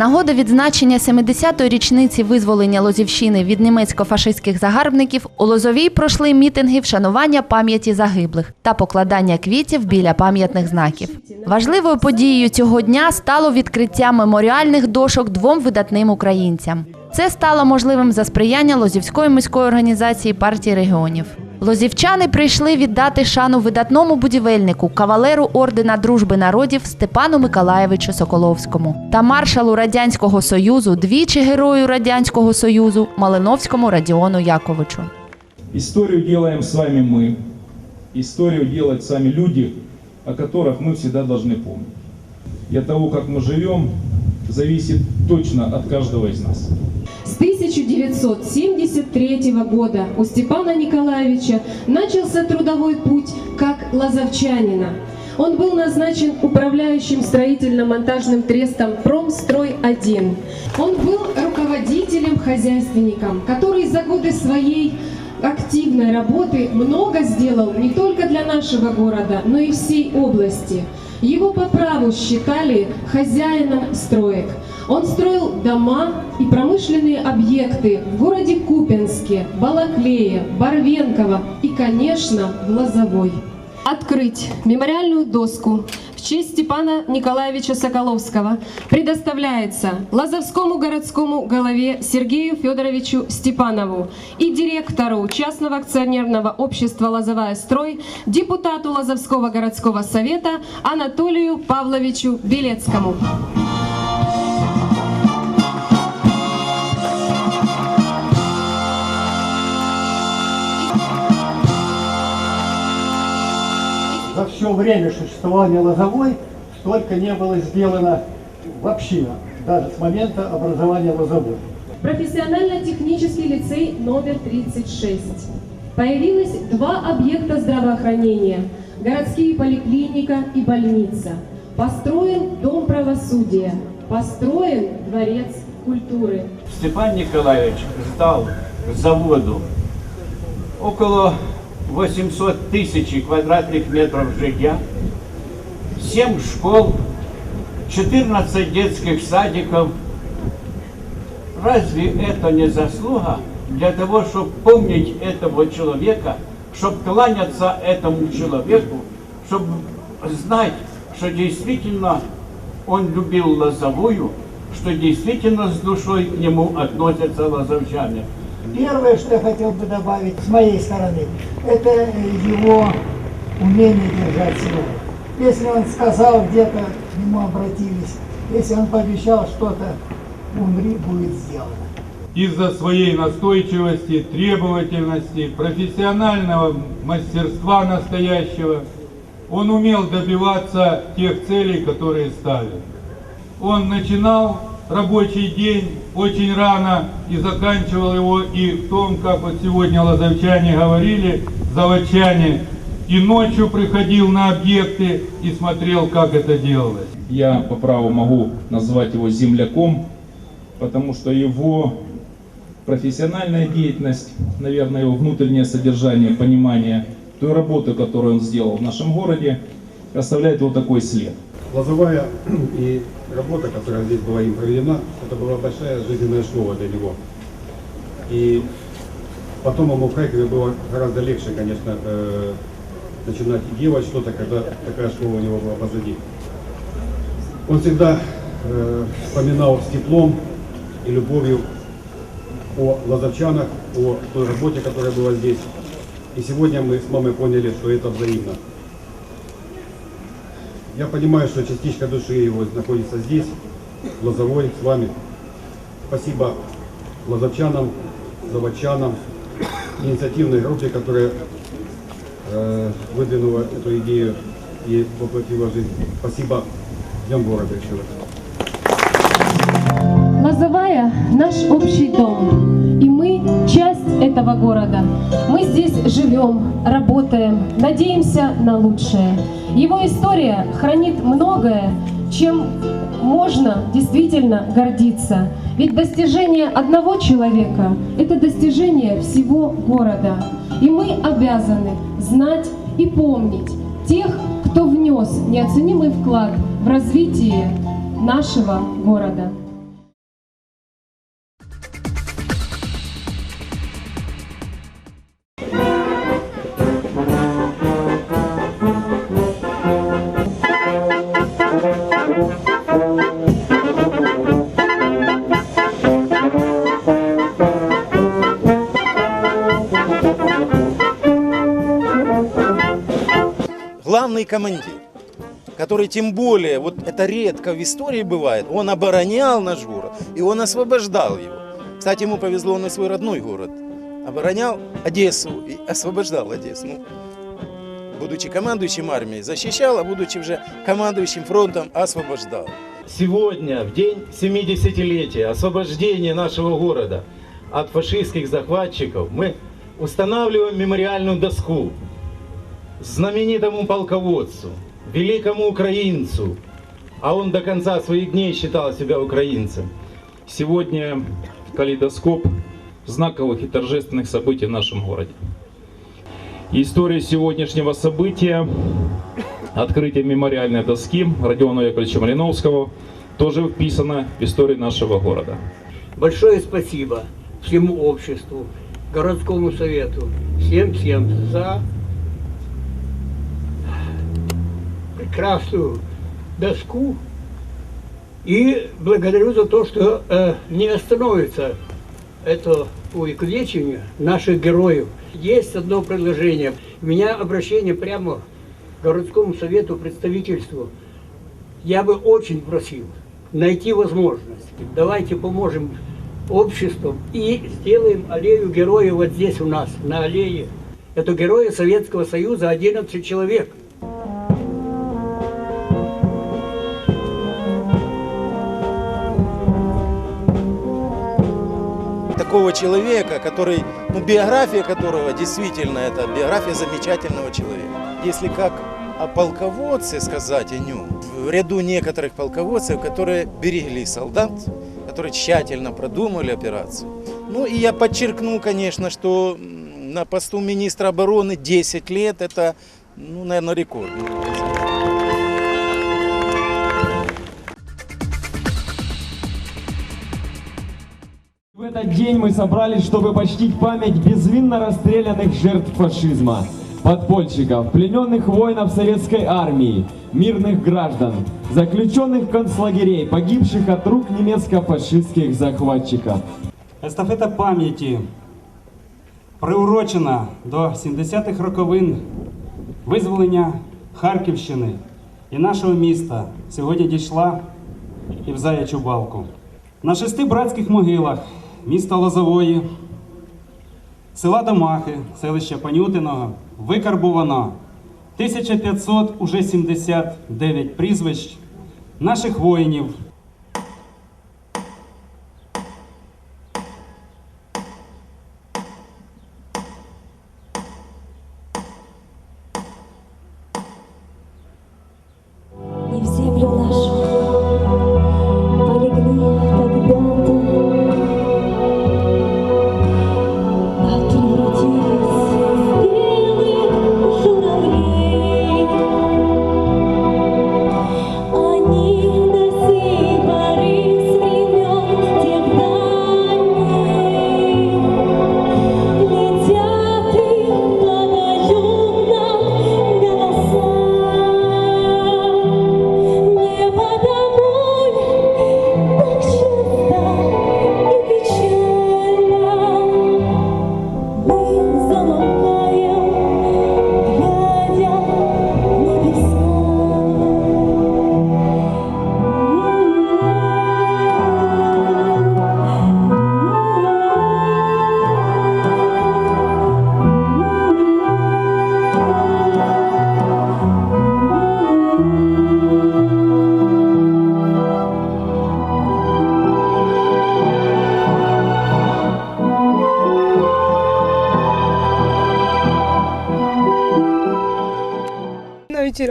Нагоди відзначення 70-ї річниці визволення Лозівщини від німецько-фашистських загарбників у Лозовій пройшли мітинги вшанування пам'яті загиблих та покладання квітів біля пам'ятних знаків. Важливою подією цього дня стало відкриття меморіальних дошок двом видатним українцям. Це стало можливим за сприяння Лозівської міської організації партії регіонів. Лозівчани прийшли віддати шану видатному будівельнику, кавалеру ордена дружби народів Степану Миколаєвичу Соколовському та маршалу радянського союзу, двічі герою радянського союзу Малиновському Радіону Яковичу. Историю делаем с вами мы. Историю делают сами люди, о которых мы всегда должны помнить. И от того, как мы живем, зависит точно от каждого из нас. С 1973 года у Степана Николаевича начался трудовой путь как лазовчанина. Он был назначен управляющим строительно-монтажным трестом «Промстрой-1». Он был руководителем-хозяйственником, который за годы своей активной работы много сделал не только для нашего города, но и всей области. Его по праву считали хозяином строек. Он строил дома и промышленные объекты в городе Купенске, Балаклее, Барвенково и, конечно, в Лозовой. Открыть мемориальную доску в честь Степана Николаевича Соколовского предоставляется Лазовскому городскому голове Сергею Федоровичу Степанову и директору частного акционерного общества «Лозовая строй», депутату Лазовского городского совета Анатолию Павловичу Белецкому. Все время существования Лозовой столько не было сделано вообще, даже с момента образования Лозовой. Профессионально-технический лицей номер 36. Появилось два объекта здравоохранения – городские поликлиника и больница. Построен дом правосудия, построен дворец культуры. Степан Николаевич сдал заводу около 800 тысяч квадратных метров жилья, 7 школ, 14 детских садиков. Разве это не заслуга для того, чтобы помнить этого человека, чтобы кланяться этому человеку, чтобы знать, что действительно он любил Лозовую, что действительно с душой к нему относятся лозовчане. Первое, что я хотел бы добавить с моей стороны, это его умение держать слово. Если он сказал где-то, к нему обратились, если он пообещал что-то, умри, будет сделано. из-за своей настойчивости, требовательности, профессионального мастерства настоящего, он умел добиваться тех целей, которые ставил. Он начинал рабочий день очень рано и заканчивал его и в том, как вот сегодня лазовчане говорили, заводчане, и ночью приходил на объекты и смотрел, как это делалось. Я по праву могу назвать его земляком, потому что его профессиональная деятельность, наверное, его внутреннее содержание, понимание той работы, которую он сделал в нашем городе, оставляет вот такой след. Лозовая и работа, которая здесь была им проведена, это была большая жизненная школа для него. И потом ему в Харькове было гораздо легче, конечно, э, начинать делать что-то, когда такая школа у него была позади. Он всегда э, вспоминал с теплом и любовью о лазовчанах, о той работе, которая была здесь. И сегодня мы с мамой поняли, что это взаимно. Я понимаю, что частичка души его находится здесь, в Лозовой, с вами. Спасибо лозовчанам, заводчанам, инициативной группе, которая э, выдвинула эту идею и воплотила жизнь. Спасибо. Днем города еще раз. Лозовая – наш общий дом, и мы – часть этого города. Мы здесь живем, работаем, надеемся на лучшее. Его история хранит многое, чем можно действительно гордиться. Ведь достижение одного человека – это достижение всего города. И мы обязаны знать и помнить тех, кто внес неоценимый вклад в развитие нашего города. Командир, который тем более, вот это редко в истории бывает, он оборонял наш город, и он освобождал его. Кстати, ему повезло, и свой родной город оборонял Одессу и освобождал Одессу. Ну, будучи командующим армией, защищал, а будучи уже командующим фронтом, освобождал. Сегодня, в день 70-летия освобождения нашего города от фашистских захватчиков, мы устанавливаем мемориальную доску знаменитому полководцу, великому украинцу, а он до конца своих дней считал себя украинцем. Сегодня калейдоскоп знаковых и торжественных событий в нашем городе. История сегодняшнего события, открытие мемориальной доски Родиона Яковлевича Малиновского, тоже вписана в историю нашего города. Большое спасибо всему обществу, городскому совету, всем-всем за прекрасную доску. И благодарю за то, что э, не остановится это увековечение наших героев. Есть одно предложение. У меня обращение прямо городскому совету, представительству. Я бы очень просил найти возможность. Давайте поможем обществу и сделаем аллею героев вот здесь у нас, на аллее. Это герои Советского Союза, 11 человек. Такого человека, который, ну, биография которого действительно это биография замечательного человека. Если как о полководце сказать о нем, в ряду некоторых полководцев, которые берегли солдат, которые тщательно продумали операцию. Ну и я подчеркну, конечно, что на посту министра обороны 10 лет это, ну, наверное, рекорд. этот день мы собрались, чтобы почтить память безвинно расстрелянных жертв фашизма, подпольщиков, плененных воинов советской армии, мирных граждан, заключенных концлагерей, погибших от рук немецко-фашистских захватчиков. Естафета пам'яті приурочена до 70-х роковин визволення Харківщини і нашого міста сьогодні дійшла і в Заячу балку. На шести братських могилах міста Лозової, села Домахи, селища Панютиного викарбовано 1500 уже 79 прізвищ наших воїнів,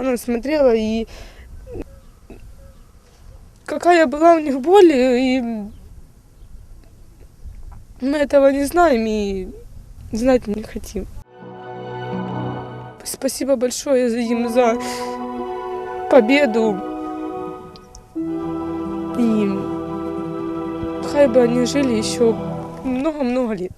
ветеранов смотрела и какая была у них боль, и мы этого не знаем и знать не хотим. Спасибо большое им за победу. И хай бы они жили еще много-много лет.